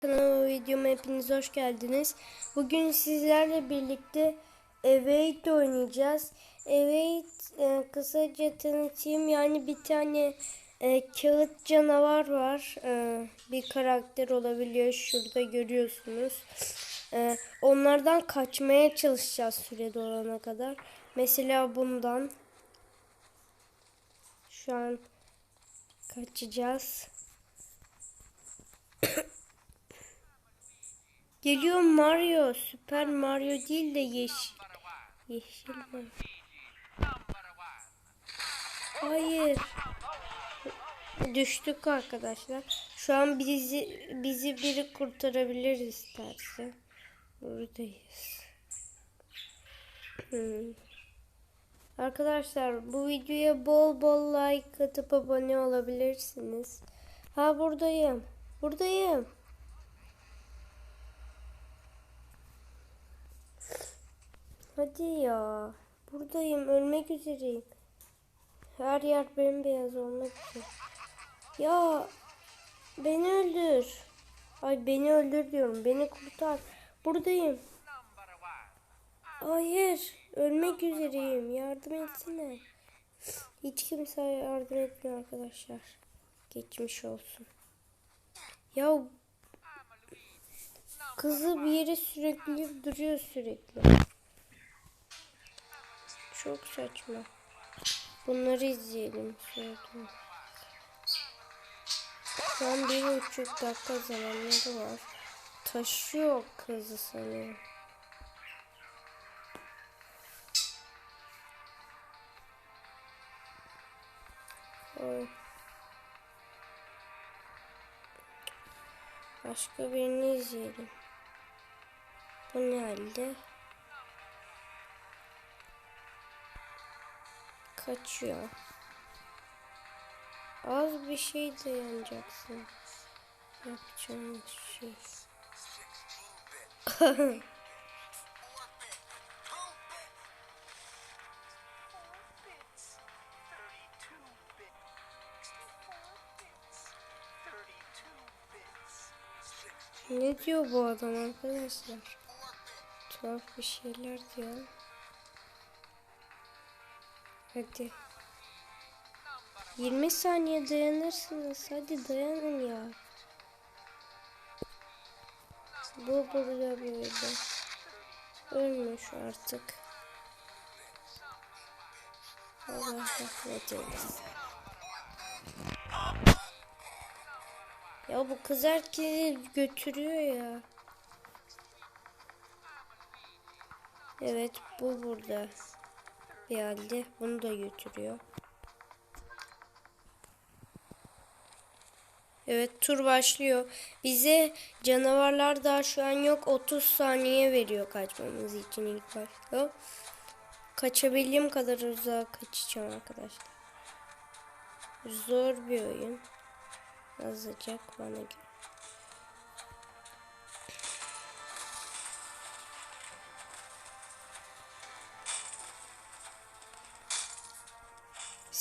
Kanalıma videoma hepiniz hoş geldiniz. Bugün sizlerle birlikte Evade oynayacağız. Evade e, kısaca tanıtayım. Yani bir tane e, kağıt canavar var. E, bir karakter olabiliyor. Şurada görüyorsunuz. E, onlardan kaçmaya çalışacağız süre dolana kadar. Mesela bundan. Şu an kaçacağız. Geliyor Mario. Süper Mario değil de yeşil. Yeşil Mario. Hayır. Düştük arkadaşlar. Şu an bizi bizi biri kurtarabilir isterse. Buradayız. Hmm. Arkadaşlar bu videoya bol bol like atıp abone olabilirsiniz. Ha buradayım. Buradayım. Hadi ya. Buradayım. Ölmek üzereyim. Her yer bembeyaz olmak üzere. Ya. Beni öldür. Ay beni öldür diyorum. Beni kurtar. Buradayım. Hayır. Ölmek üzereyim. Yardım etsene. Hiç kimse yardım etmiyor arkadaşlar. Geçmiş olsun. Ya kızı bir yere sürekli duruyor sürekli. Çok saçma. Bunları izleyelim. Şöyle. Şu an bir buçuk dakika zamanları var. Taşıyor kızı sanıyorum. Oy. Başka birini izleyelim. Bu ne halde? Kaçıyor. Az bir şey dayanacaksın. Yapacağın şey. ne diyor bu adam arkadaşlar? Tuhaf bir şeyler diyor. Hadi. 20 saniye dayanırsınız. Hadi dayanın ya. Bu burada böyle. Ölmüş artık. Allah rahmet eylesin. Ya bu kız herkesi götürüyor ya. Evet bu burada bir halde bunu da götürüyor. Evet tur başlıyor. Bize canavarlar daha şu an yok. 30 saniye veriyor kaçmamız için ilk başta. Kaçabildiğim kadar uzağa kaçacağım arkadaşlar. Zor bir oyun. Azıcık bana göre.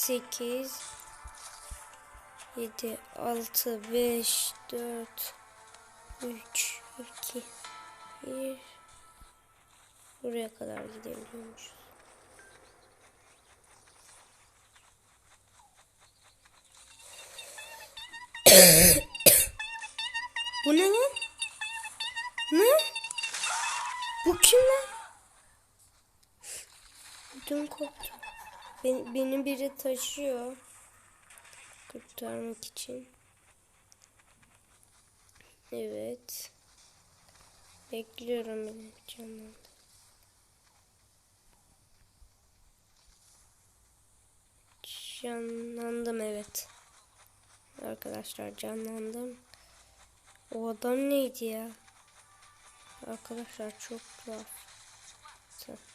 Sekiz, yedi, altı, beş, dört, üç, iki, bir. Buraya kadar gidebiliyormuşuz. Beni, beni biri taşıyor. Kurtarmak için. Evet. Bekliyorum beni canlandı. Canlandım evet. Arkadaşlar canlandım. O adam neydi ya? Arkadaşlar çok tuhaf.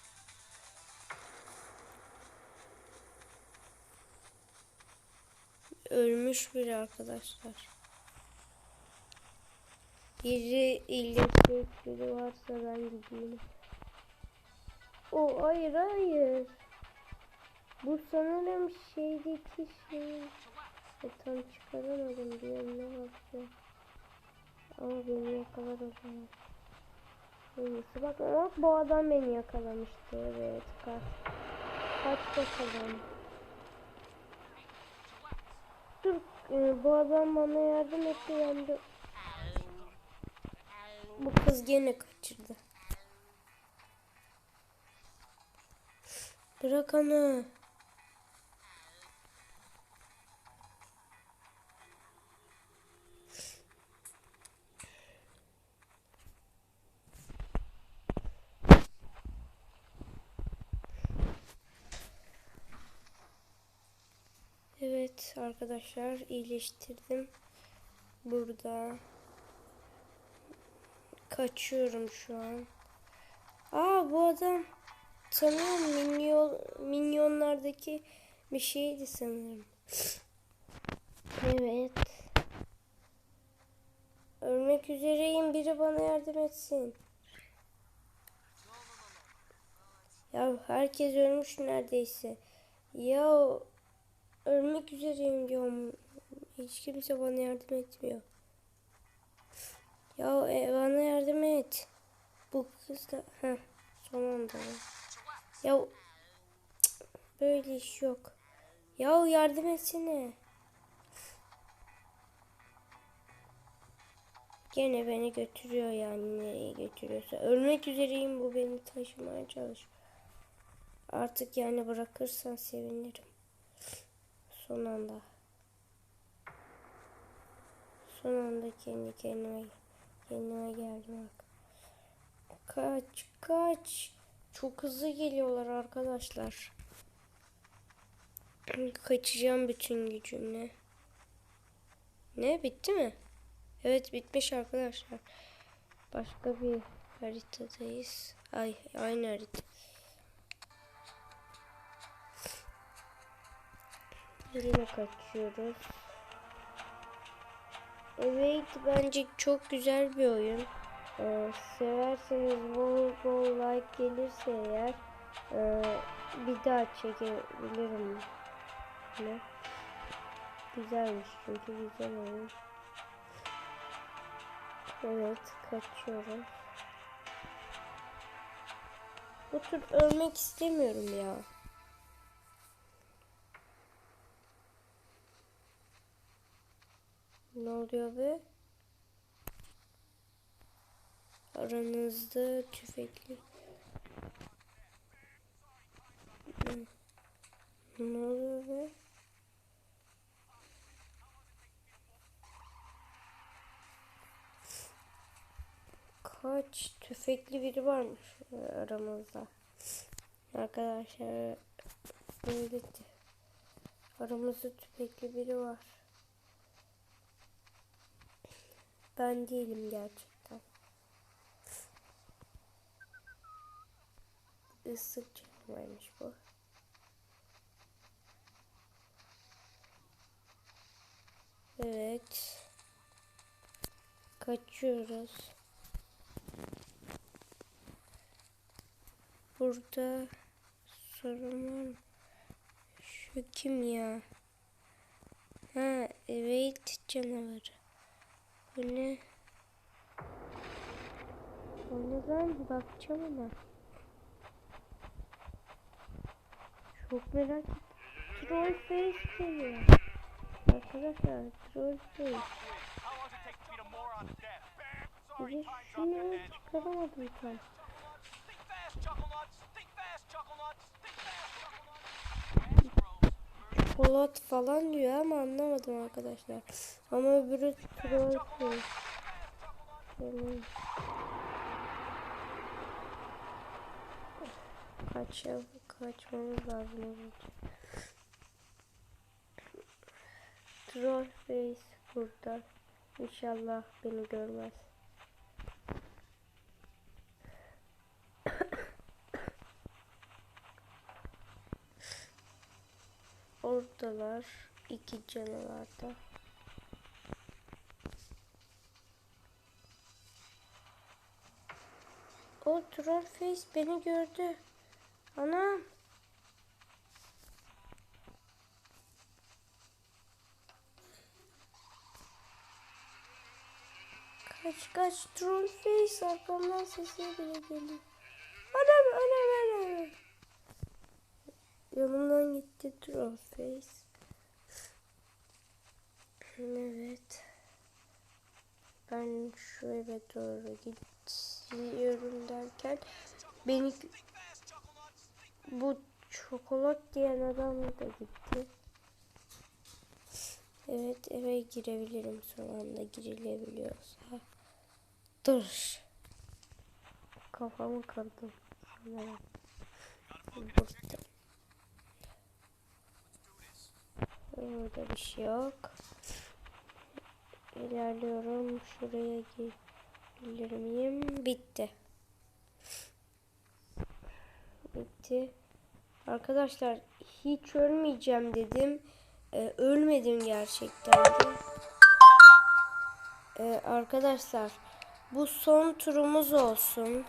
Ölmüş biri arkadaşlar. Biri iyileşecek biri varsa ben gideyim. O hayır hayır. Bu sanırım şeydeki şey. E, tam çıkaramadım diğerine bakacağım. Ama beni yakalar o zaman. Neyse bak bak bu adam beni yakalamıştı. Evet kaç. Kaç bakalım. Dur e, bu adam bana yardım etti yandı. Bu kız gene kaçırdı. Bırak onu. Evet arkadaşlar iyileştirdim. Burada kaçıyorum şu an. Aa bu adam sanırım minyon, minyonlardaki bir şeydi sanırım. Evet. Ölmek üzereyim. Biri bana yardım etsin. Ya herkes ölmüş neredeyse. Ya ölmek üzereyim diyorum. Hiç kimse bana yardım etmiyor. Ya e, bana yardım et. Bu kız da heh, son anda. Ya böyle iş yok. Ya yardım etsene. Gene beni götürüyor yani nereye götürüyorsa. Ölmek üzereyim bu beni taşımaya çalış. Artık yani bırakırsan sevinirim. Son anda. Son anda kendi kendime kendime geldim. Kaç kaç. Çok hızlı geliyorlar arkadaşlar. Kaçacağım bütün gücümle. Ne bitti mi? Evet bitmiş arkadaşlar. Başka bir haritadayız. Ay aynı harita. Yine kaçıyoruz. Evet bence çok güzel bir oyun. Ee, severseniz bol bol like gelirse eğer e, bir daha çekebilirim. Ne? Güzelmiş çünkü güzel oyun. Evet kaçıyoruz. Bu tür ölmek istemiyorum ya. Ne oluyor be? Aranızda tüfekli. Ne- oluyor be? Kaç tüfekli biri varmış e, aramızda. Arkadaşlar böyle aramızda tüfekli biri var. Ben değilim gerçekten. Islık canavarmış bu. Evet. Kaçıyoruz. Burada sorun var? Şu kim ya? Ha, evet canavarı. Bu ne? O ne lan? Bakacağım ona. Çok merak ettim. Troll face geliyor. Arkadaşlar troll face. Bir de şunu çıkaramadım tam. Polat falan diyor ama anlamadım arkadaşlar. Ama öbürü face. Benim. Kaçalım, kaçmamız lazım. Troll face burada. İnşallah beni görmez. Oradalar. iki canavarda. O troll face beni gördü. Anam. Kaç Kaç troll face arkamdan sesi bile geliyor. Anam anam anam. Yanımdan gitti troll. Evet. Ben şu eve doğru gidiyorum derken beni bu çokolat diyen adam da gitti. Evet eve girebilirim son anda girilebiliyorsa. Dur. Kafamı kırdım. Burada. Burada bir şey yok. İlerliyorum. Şuraya girebilir miyim? Bitti. Bitti. Arkadaşlar hiç ölmeyeceğim dedim. Ee, ölmedim gerçekten. Ee, arkadaşlar bu son turumuz olsun.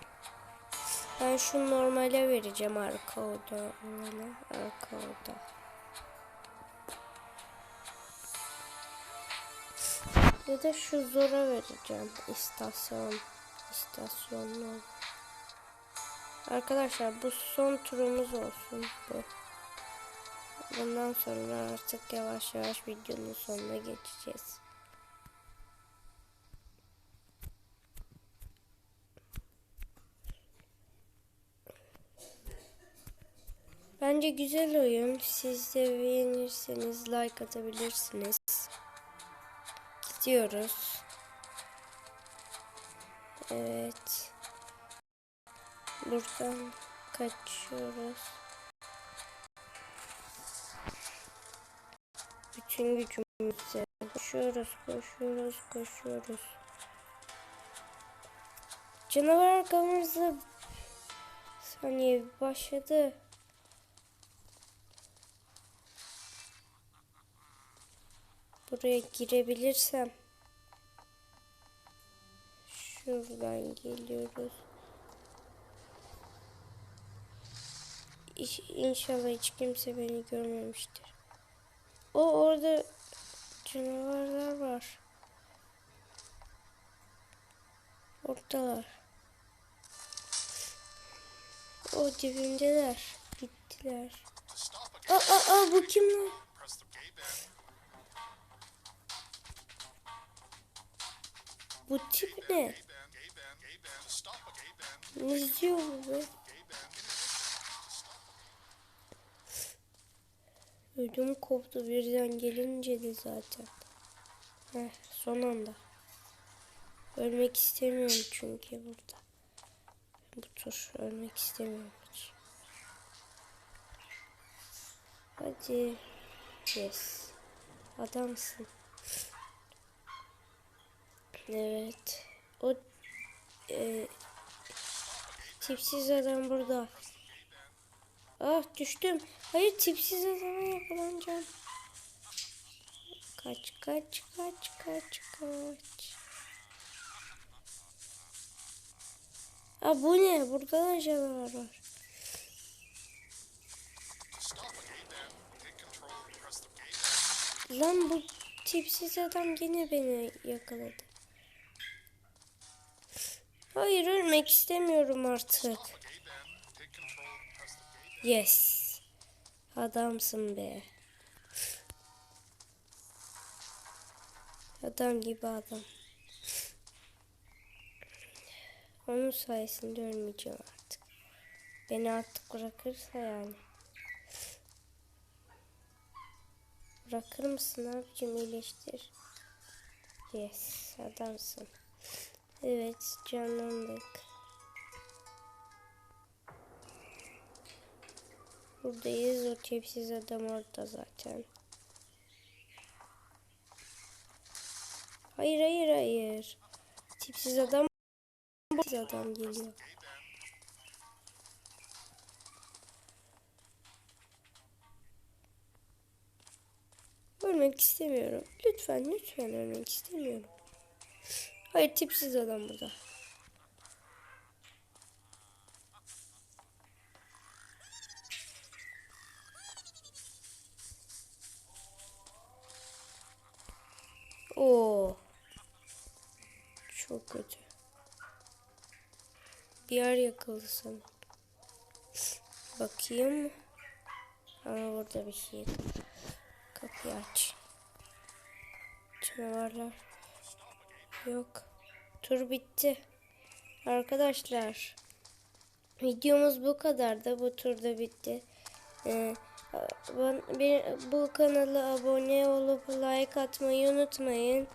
Ben şu normale vereceğim arka oda. Arka oda. Ya da şu zora vereceğim. İstasyon. İstasyonlu. Arkadaşlar bu son turumuz olsun bu. Bundan sonra artık yavaş yavaş videonun sonuna geçeceğiz. Bence güzel oyun. Siz de beğenirseniz like atabilirsiniz. Gidiyoruz. Evet. Buradan kaçıyoruz. Bütün gücümüzle koşuyoruz, koşuyoruz, koşuyoruz. Canavar arkamızda saniye başladı. Buraya girebilirsem. Şuradan geliyoruz. İnşallah hiç kimse beni görmemiştir. O orada canavarlar var. Oradalar. O dibimdeler. Gittiler. Aa, aa, aa bu kim lan? Bu tip ne? Ne diyor bu? Ödüm koptu birden gelince de zaten. Heh, son anda. Ölmek istemiyorum çünkü burada. Bu tur ölmek istemiyorum hiç. Hadi. Yes. Adamsın. Evet. O e, tipsiz adam burada. Ah düştüm. Hayır tipsiz adama yakalanacağım. Kaç kaç kaç kaç kaç. Aa bu ne? Burada da canavar var. Lan bu tipsiz adam yine beni yakaladı. Hayır ölmek istemiyorum artık. Yes. Adamsın be. Adam gibi adam. Onun sayesinde ölmeyeceğim artık. Beni artık bırakırsa yani. Bırakır mısın abicim iyileştir. Yes adamsın. Evet canlandık. Buradayız o tipsiz adam orada zaten. Hayır hayır hayır. Tipsiz adam tipsiz adam geliyor. Ölmek istemiyorum. Lütfen lütfen ölmek istemiyorum. Hayır tipsiz adam burada. Oo. Çok kötü. Bir yer yakıldı sanırım. Bakayım. Ama burada bir şey. Kapıyı aç. Canavarlar. Yok. Tur bitti. Arkadaşlar. Videomuz bu kadar da bu turda bitti. Ee, ben, bir, bu kanala abone olup like atmayı unutmayın.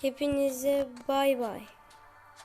Hepinize bay bay.